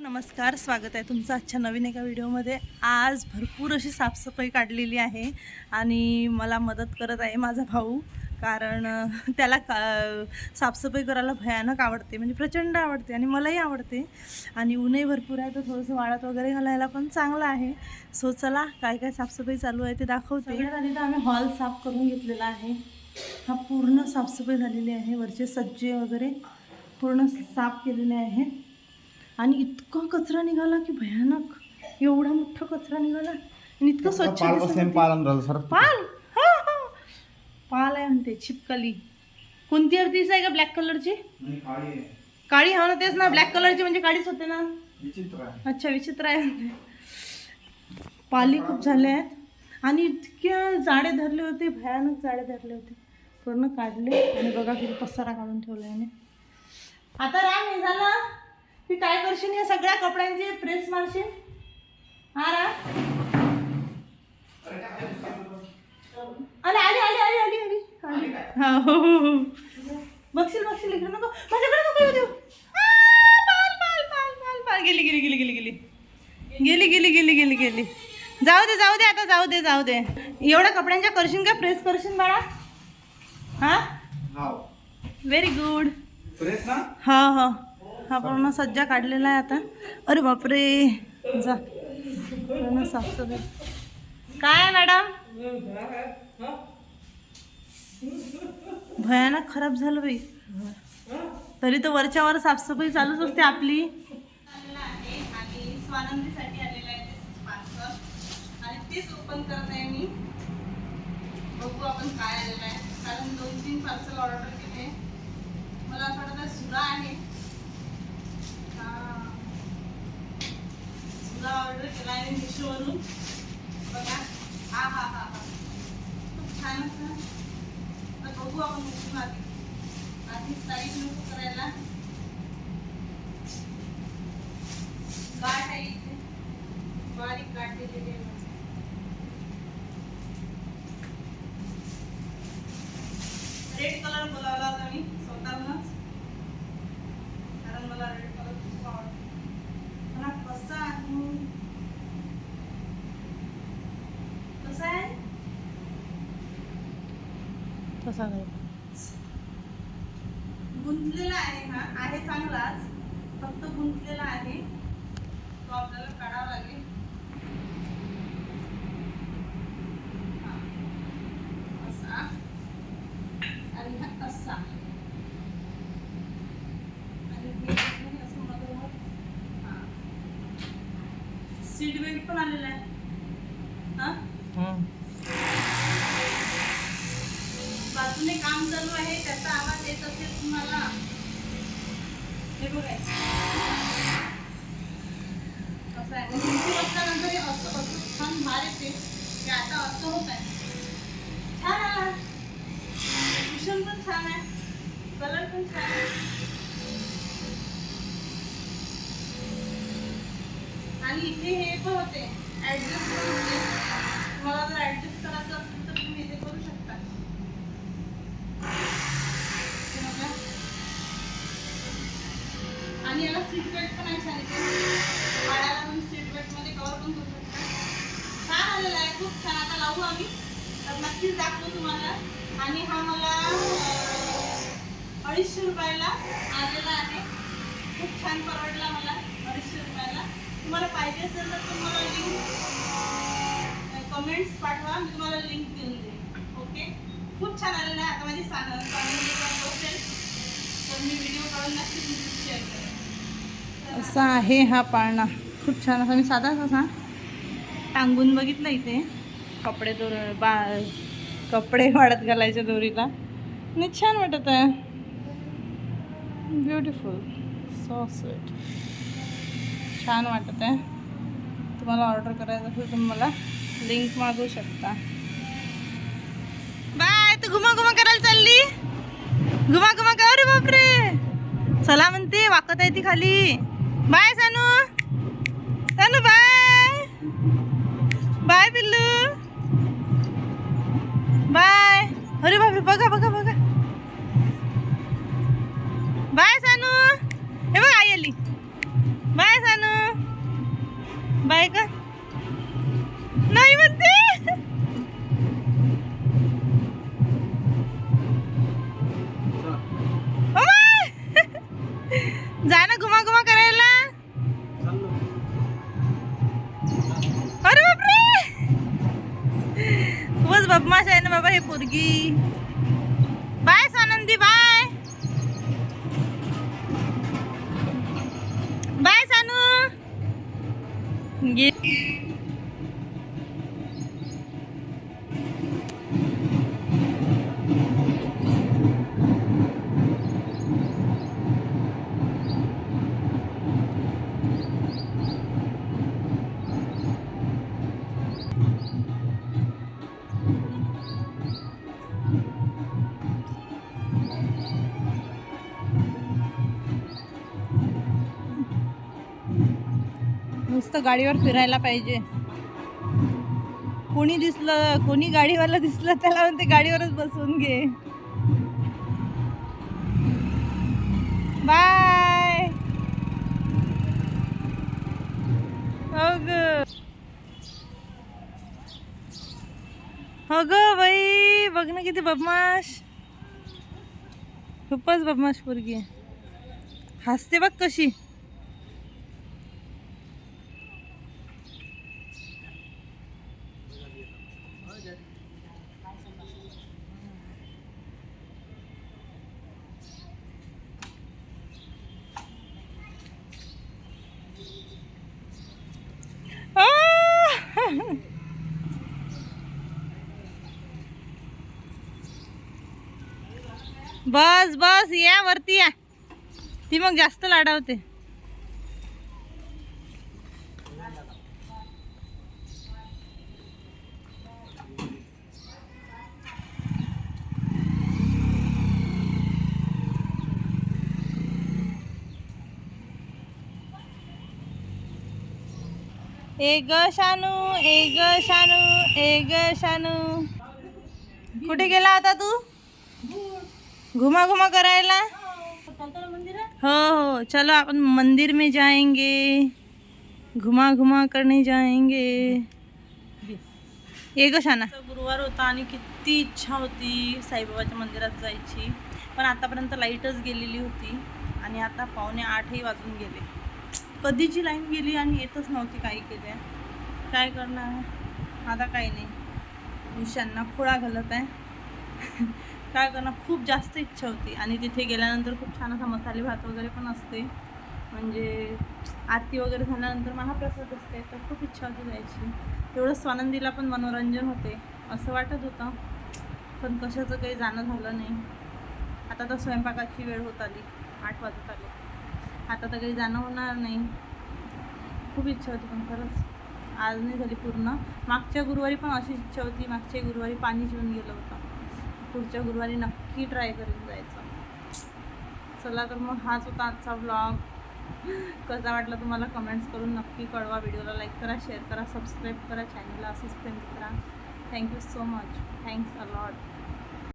नमस्कार स्वागत आहे तुमचं आजच्या नवीन एका व्हिडिओमध्ये. आज भरपूर अशी साफसफाई काढलेली आहे आणि मला मदत करत आहे माझा भाऊ कारण त्याला का साफसफाई करायला भयानक आवडते म्हणजे प्रचंड आवडते आणि मलाही आवडते. आणि ऊनही भरपूर आहे तर थोडंसं वाळत वगैरे घालायला पण चांगलं आहे. सो चला काय काय साफसफाई चालू आहे ते दाखवते. सगळ्यात आधी तर आम्ही हॉल साफ करून घेतलेला आहे. हा पूर्ण साफसफाई झालेली आहे वरचे सज्जे वगैरे पूर्ण साफ केलेले आहे. आणि इतका कचरा निघाला की भयानक. एवढा मोठा कचरा निघाला. आणि इतकं स्वच्छ पाल दिसत बसल्याने होते. पालन राहिलं सर. पाल? हा, हा. पाल आहे म्हणते छिपकली. कोणती अर्धीच आहे का ब्लॅक कलरची? काळी हा ना तेच ना ब्लॅक कलरची म्हणजे काळीच होते ना. विचित्र आहे. अच्छा विचित्र आहे म्हणते. पाली खूप झाले आहेत. आणि इतक्या जाडे धरले होते भयानक जाडे धरले होते. पूर्ण काढले आणि बघा किती पसारा काढून ठेवला याने. आता राम हे झालं. की काय करशील या सगळ्या कपड्यांचे? प्रेस मारशील? हा राम अरे आली आली आली आली आली. हा हो हो हो. बघशील बघशील इकडे नको. माझ्याकडे नको येऊ देऊ. आ, पाल पाल पाल पाल पाल. गेली गेली गेली गेली गेली. गेली गेली गेली गेली गेली. जाऊ दे जाऊ दे आता जाऊ दे जाऊ दे. एवढ्या कपड्यांच्या करशील का? प्रेस करशील बाळा? हा? व्हेरी गुड प्रेस ना? हा हा. हा पूर्ण सज्जा काढलेला आहे आता. अरे बापरे. जा. पूर्ण साफसफाई काय मॅडम? भयानक खराब झालं बाई. तरी तर वरच्या वर साफसफाई चालूच असते आपली. स्वानंदीसाठी आलेलं आहे ते पार्सल आणि तेच ओपन करत आहे मी. बघू आपण काय आलेलं आहे. कारण दोन तीन पार्सल ऑर्डर केले. मला असं वाटतं सुरा आहे. हा. ऑर्डर केला आहे मिशोवरून. बघा. हा हा हा हा. खूप छान असं तर बघू आपण उठून आधी आधीच तारीख नको करायला. गाठ आहे इथे. बारीक गाठ दिलेली आहे रेड कलर बोलावला होता मी स्वतःहूनच कारण मला रेड कलर खूप आवडतो मला कसा आहे कसा आहे कसा काय गुंतलेला आहे हा. आहे चांगलाच. फक्त गुंतलेला आहे. तो आपल्याला काढावा लागेल. हा. असा. आणि हा असा आणि असं मधोमध हा. सीट बेल्ट पण आलेला आहे. हा? आहे त्याचा आवाज येत असेल तुम्हाला? हे बघायचं असं आहे. मग हे असं असं छान भार येते की आता असं होत आहे. छान आला कुशन पण छान आहे. कलर पण छान आहे. आणि इथे हे पण होते. ऍडजस्ट पण होते. तुम्हाला जर ऍडजस्ट करायचं असेल तर तुम्ही इथे करू शकता हे बघा. आणि याला सीट बेल्ट पण आहे छान इथे पाण्याला तुम्ही सीट बेल्टमध्ये कव्हर पण करू शकता. छान आलेला आहे खूप छान. आता लावू आम्ही. तर नक्कीच दाखवू तुम्हाला. आणि हा मला अडीचशे रुपयाला आलेला आहे. खूप छान परवडला मला अडीचशे रुपयाला. तुम्हाला पाहिजे असेल तर तुम्हाला लिंक कमेंट्स पाठवा. मी तुम्हाला लिंक देऊन देईन. ओके खूप छान आलेलं आहे. आता माझी सांग असेल तर मी व्हिडिओ काढून नक्कीच शेअर करेन. असा आहे हा पाळणा. खूप छान असा. मी साधाच असा टांगून बघितलं इथे. कपडे दोर बा कपडे वाढत घालायच्या दोरीला. आणि छान वाटत आहे. ब्युटिफुल सो स्वीट छान वाटत आहे. तुम्हाला ऑर्डर करायचं असेल तर मला लिंक मागवू शकता. बाय तू घुमा घुमा करायला चालली? घुमा घुमा कर रे बापरे! चला म्हणते वाकत आहे ती खाली. Bye Sanu. Sanu bye. Bye पिल्लू. बाय. अरे बापरे बघा बघा बघा. Bye Sanandi bye bye Sanu गे नुसतं गाडीवर फिरायला पाहिजे. कोणी दिसलं कोणी गाडीवाला दिसलं त्याला म्हणते गाडीवरच बसवून घे. बाय. हो ग. हो ग बाई बघ ना किती बदमाश. खूपच बदमाश पोरगी हसते बघ कशी आह! बस बस या वरती या. ती मग जास्त लाडावते. ए ग शानू ए ग शानू ए ग शानू. कुठे गेला होता तू? घुमा घुमा करायला? हो हो. चलो आपण मंदिर में जाएंगे. घुमा घुमा करने जाएंगे. ये कशाना गुरुवार होता आणि किती इच्छा होती साईबाबाच्या मंदिरात जायची. पण आतापर्यंत लाईटच गेलेली होती आणि आता पावणे आठही वाजून गेले. कधीची लाईन गेली आणि येतच नव्हती काही केल्या. काय करणार? आता काही नाही. उशांना खुळा घालत आहे. काय करणार? खूप जास्त इच्छा होती. आणि तिथे गेल्यानंतर खूप छान असा मसाले भात वगैरे पण असते. म्हणजे आरती वगैरे झाल्यानंतर महाप्रसाद असते. तर खूप इच्छा होती जायची. तेवढं स्वानंदीला पण मनोरंजन होते असं वाटत होतं. पण कशाचं काही जाणं झालं नाही. आता तर स्वयंपाकाची वेळ होत आली. आठ वाजत आली. आता तर काही जाणं होणार नाही. खूप इच्छा होती पण खरंच. आज नाही झाली पूर्ण. मागच्या गुरुवारी पण अशी इच्छा होती. मागच्या गुरुवारी पाणी येऊन गेलं होतं. पुढच्या गुरुवारी नक्की ट्राय करून जायचं. चला तर मग हाच होता आजचा ब्लॉग कसा वाटला तुम्हाला कमेंट्स करून नक्की कळवा. व्हिडिओला लाईक करा शेअर करा सबस्क्राईब करा चॅनलला असंच फ्रेंड करा. Thank you so much thanks a lot